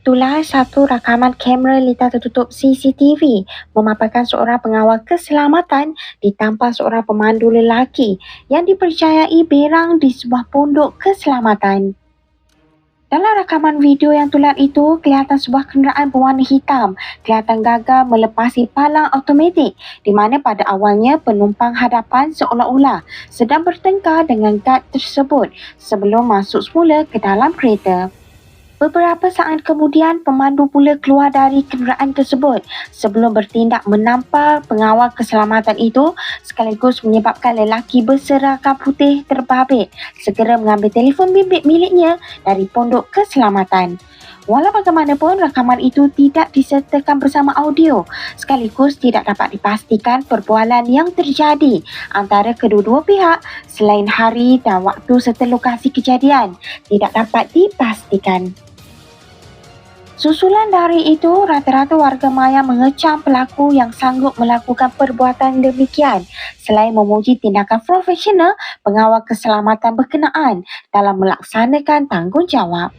Itulah satu rakaman kamera litar tertutup CCTV memaparkan seorang pengawal keselamatan ditampar seorang pemandu lelaki yang dipercayai berang di sebuah pondok keselamatan. Dalam rakaman video yang tular itu, kelihatan sebuah kenderaan berwarna hitam kelihatan gagal melepasi palang automatik di mana pada awalnya penumpang hadapan seolah-olah sedang bertengkar dengan guard tersebut sebelum masuk semula ke dalam kereta. Beberapa saat kemudian, pemandu pula keluar dari kenderaan tersebut sebelum bertindak menampar pengawal keselamatan itu sekaligus menyebabkan lelaki berseragam putih terbabit segera mengambil telefon bimbit miliknya dari pondok keselamatan. Walau bagaimanapun, rakaman itu tidak disertakan bersama audio sekaligus tidak dapat dipastikan perbualan yang terjadi antara kedua-dua pihak selain hari dan waktu serta lokasi kejadian tidak dapat dipastikan. Susulan dari itu, rata-rata warga maya mengecam pelaku yang sanggup melakukan perbuatan demikian selain memuji tindakan profesional pengawal keselamatan berkenaan dalam melaksanakan tanggungjawab.